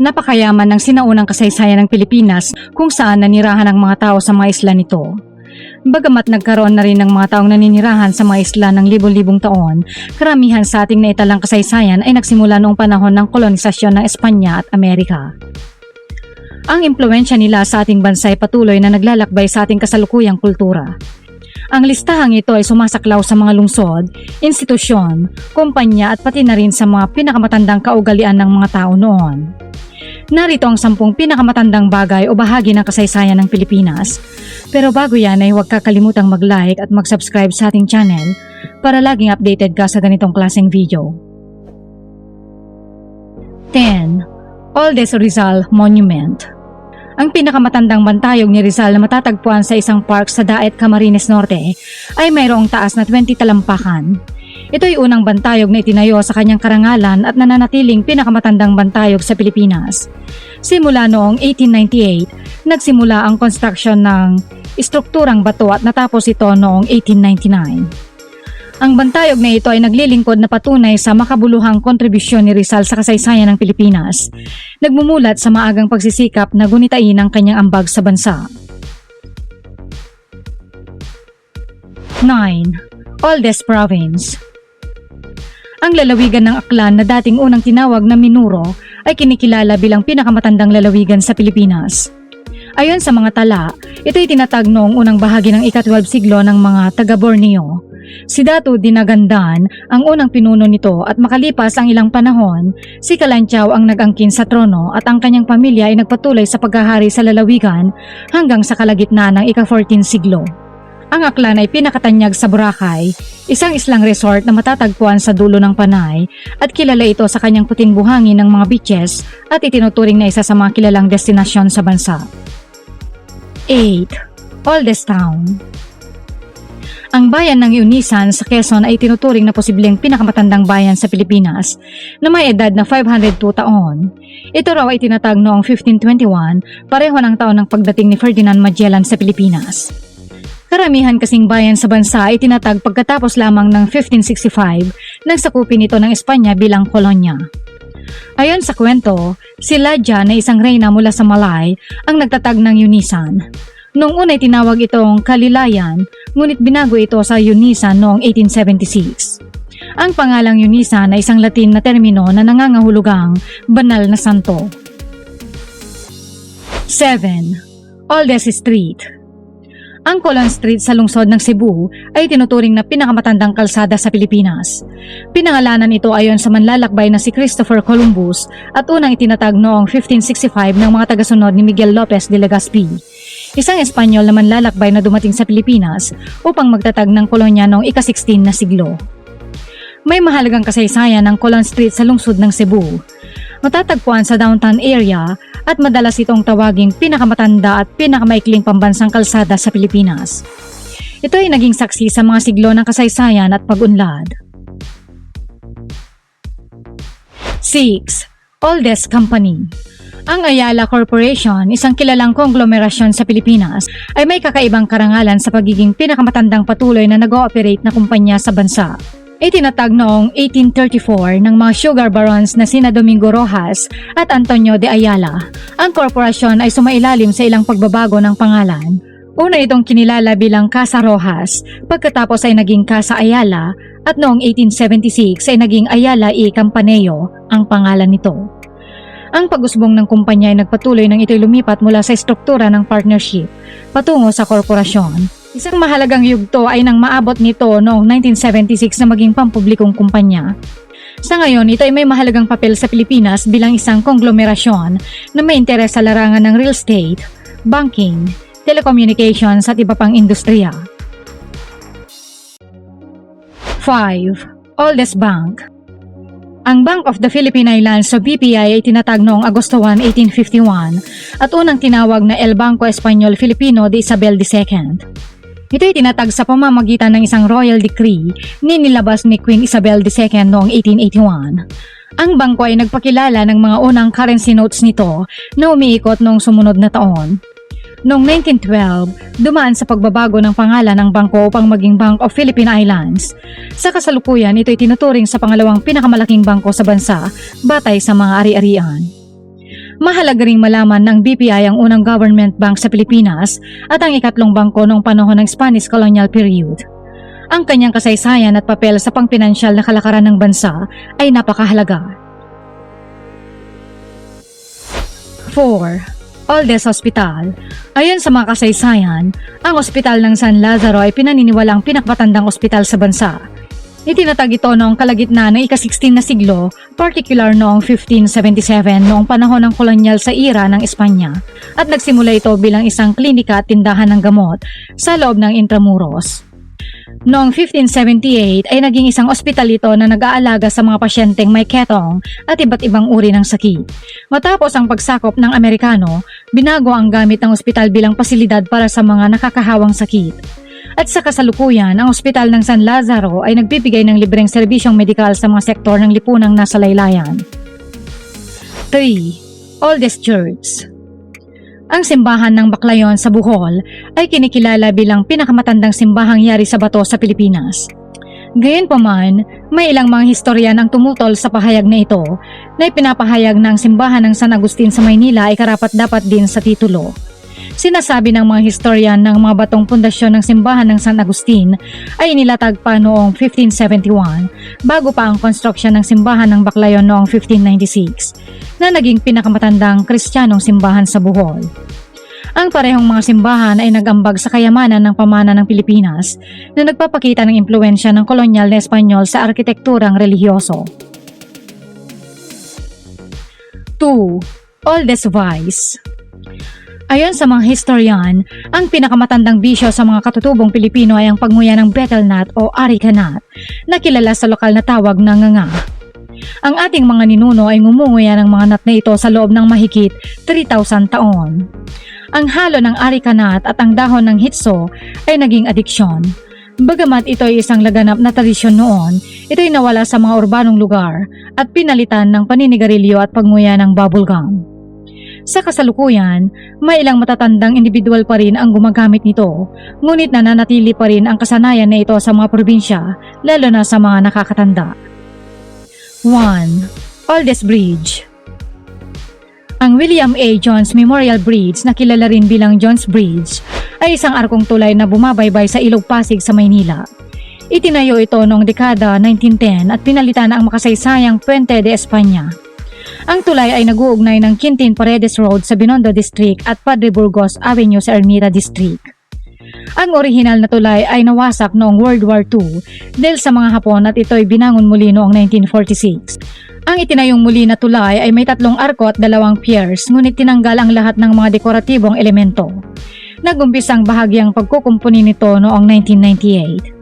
Napakayaman ng sinaunang kasaysayan ng Pilipinas kung saan nanirahan ang mga tao sa mga isla nito. Bagamat nagkaroon na rin ng mga taong naninirahan sa mga isla ng libo-libong taon, karamihan sa ating naitalang kasaysayan ay nagsimula noong panahon ng kolonisasyon ng Espanya at Amerika. Ang impluensya nila sa ating bansa ay patuloy na naglalakbay sa ating kasalukuyang kultura. Ang listahang ito ay sumasaklaw sa mga lungsod, institusyon, kumpanya at pati na rin sa mga pinakamatandang kaugalian ng mga tao noon. Narito ang sampung pinakamatandang bagay o bahagi ng kasaysayan ng Pilipinas. Pero bago yan ay huwag kakalimutang mag-like at mag-subscribe sa ating channel para laging updated ka sa ganitong klaseng video. 10. Oldest Rizal Monument Ang pinakamatandang bantayog ni Rizal na matatagpuan sa isang park sa Daet, Camarines Norte ay mayroong taas na 20 talampakan. Ito ay unang bantayog na itinayo sa kanyang karangalan at nananatiling pinakamatandang bantayog sa Pilipinas. Simula noong 1898, nagsimula ang construction ng istrukturang bato at natapos ito noong 1899. Ang bantayog na ito ay naglilingkod na patunay sa makabuluhang kontribusyon ni Rizal sa kasaysayan ng Pilipinas. Nagmumulat sa maagang pagsisikap na gunitain ang kanyang ambag sa bansa. 9. Oldest Province Ang lalawigan ng Aklan na dating unang tinawag na Minuro ay kinikilala bilang pinakamatandang lalawigan sa Pilipinas. Ayon sa mga tala, ito ay tinatag noong unang bahagi ng ika-12 siglo ng mga taga-Borneo. Si Datu Dinagandan ang unang pinuno nito at makalipas ang ilang panahon, si Kalanchaw ang nag-angkin sa trono at ang kanyang pamilya ay nagpatuloy sa paghahari sa lalawigan hanggang sa kalagitnaan ng ika-14 siglo. Ang Aklan ay pinakatanyag sa Boracay, isang islang resort na matatagpuan sa dulo ng Panay at kilala ito sa kanyang puting buhangin ng mga beaches at itinuturing na isa sa mga kilalang destinasyon sa bansa. 8. Oldest Town Ang bayan ng Unisan sa Quezon ay tinuturing na posibleng pinakamatandang bayan sa Pilipinas na may edad na 502 taon. Ito raw ay tinatag noong 1521, pareho ng taon ng pagdating ni Ferdinand Magellan sa Pilipinas. Karamihan kasing bayan sa bansa ay tinatag pagkatapos lamang ng 1565 nang sakupin ito ng Espanya bilang kolonya. Ayon sa kwento, si Ladja na isang reyna mula sa Malay ang nagtatag ng Unisan. Noong una ay tinawag itong Kalilayan, ngunit binago ito sa Unisan noong 1876. Ang pangalang Unisan ay isang Latin na termino na nangangahulugang banal na santo. 7. Oldest Street ang Colon Street sa lungsod ng Cebu ay tinuturing na pinakamatandang kalsada sa Pilipinas. Pinangalanan ito ayon sa manlalakbay na si Christopher Columbus at unang itinatag noong 1565 ng mga tagasunod ni Miguel Lopez de Legazpi. Isang Espanyol na manlalakbay na dumating sa Pilipinas upang magtatag ng kolonya noong ika-16 na siglo. May mahalagang kasaysayan ng Colon Street sa lungsod ng Cebu. Matatagpuan sa downtown area at madalas itong tawaging pinakamatanda at pinakamaikling pambansang kalsada sa Pilipinas. Ito ay naging saksi sa mga siglo ng kasaysayan at pag-unlad. 6. Oldest Company ang Ayala Corporation, isang kilalang konglomerasyon sa Pilipinas, ay may kakaibang karangalan sa pagiging pinakamatandang patuloy na nag-ooperate na kumpanya sa bansa. Itinatag noong 1834 ng mga sugar barons na sina Domingo Rojas at Antonio de Ayala. Ang korporasyon ay sumailalim sa ilang pagbabago ng pangalan. Una itong kinilala bilang Casa Rojas, pagkatapos ay naging Casa Ayala at noong 1876 ay naging Ayala y Campaneo ang pangalan nito. Ang pag-usbong ng kumpanya ay nagpatuloy nang ito'y lumipat mula sa struktura ng partnership patungo sa korporasyon Isang mahalagang yugto ay nang maabot nito noong 1976 na maging pampublikong kumpanya. Sa ngayon, ito ay may mahalagang papel sa Pilipinas bilang isang konglomerasyon na may interes sa larangan ng real estate, banking, telecommunications at iba pang industriya. 5. Oldest Bank ang Bank of the Philippine Islands o BPI ay tinatag noong Agosto 1, 1851 at unang tinawag na El Banco Espanyol Filipino de Isabel II. Ito ay tinatag sa pamamagitan ng isang royal decree ni nilabas ni Queen Isabel II noong 1881. Ang bangko ay nagpakilala ng mga unang currency notes nito na umiikot noong sumunod na taon. Noong 1912, dumaan sa pagbabago ng pangalan ng bangko upang maging Bank of Philippine Islands. Sa kasalukuyan, ito ay tinuturing sa pangalawang pinakamalaking bangko sa bansa batay sa mga ari-arian. Mahalaga ring malaman ng BPI ang unang government bank sa Pilipinas at ang ikatlong bangko noong panahon ng Spanish colonial period. Ang kanyang kasaysayan at papel sa pangpinansyal na kalakaran ng bansa ay napakahalaga. 4. Oldes Hospital Ayon sa mga kasaysayan, ang ospital ng San Lazaro ay pinaniniwalang pinakmatandang ospital sa bansa. Itinatag ito noong kalagitnaan ng ika-16 na siglo, particular noong 1577 noong panahon ng kolonyal sa ira ng Espanya at nagsimula ito bilang isang klinika at tindahan ng gamot sa loob ng Intramuros. Noong 1578 ay naging isang ospital ito na nag-aalaga sa mga pasyenteng may ketong at iba't ibang uri ng sakit. Matapos ang pagsakop ng Amerikano, binago ang gamit ng ospital bilang pasilidad para sa mga nakakahawang sakit. At sa kasalukuyan, ang ospital ng San Lazaro ay nagbibigay ng libreng serbisyong medikal sa mga sektor ng lipunang nasa laylayan. 3. Oldest Church ang simbahan ng Baklayon sa Bohol ay kinikilala bilang pinakamatandang simbahang yari sa bato sa Pilipinas. Gayunpaman, may ilang mga historian ang tumutol sa pahayag na ito na ipinapahayag na ang simbahan ng San Agustin sa Maynila ay karapat dapat din sa titulo. Sinasabi ng mga historian ng mga batong pundasyon ng simbahan ng San Agustin ay inilatag pa noong 1571 bago pa ang konstruksyon ng simbahan ng Baklayon noong 1596 na naging pinakamatandang kristyanong simbahan sa Bohol. Ang parehong mga simbahan ay nagambag sa kayamanan ng pamana ng Pilipinas na nagpapakita ng impluensya ng kolonyal na Espanyol sa arkitekturang relihiyoso. 2. Oldest Vice Ayon sa mga historian, ang pinakamatandang bisyo sa mga katutubong Pilipino ay ang pagmuya ng betel nut o areca nut, na kilala sa lokal na tawag na nganga. Ang ating mga ninuno ay ngumunguya ng mga nut na ito sa loob ng mahigit 3,000 taon. Ang halo ng areca nut at ang dahon ng hitso ay naging adiksyon. Bagamat ito ay isang laganap na tradisyon noon, ito ay nawala sa mga urbanong lugar at pinalitan ng paninigarilyo at pagmuya ng bubblegum. Sa kasalukuyan, may ilang matatandang individual pa rin ang gumagamit nito, ngunit nananatili pa rin ang kasanayan na ito sa mga probinsya, lalo na sa mga nakakatanda. 1. Oldest Bridge Ang William A. Jones Memorial Bridge na kilala rin bilang Jones Bridge ay isang arkong tulay na bumabaybay sa Ilog Pasig sa Maynila. Itinayo ito noong dekada 1910 at pinalitan ang makasaysayang Puente de España. Ang tulay ay nag-uugnay ng Quintin Paredes Road sa Binondo District at Padre Burgos Avenue sa Ermita District. Ang orihinal na tulay ay nawasak noong World War II dahil sa mga Hapon at ito ay binangon muli noong 1946. Ang itinayong muli na tulay ay may tatlong arko at dalawang piers ngunit tinanggal ang lahat ng mga dekoratibong elemento. Nagumpis ang bahagyang pagkukumpuni nito noong 1998.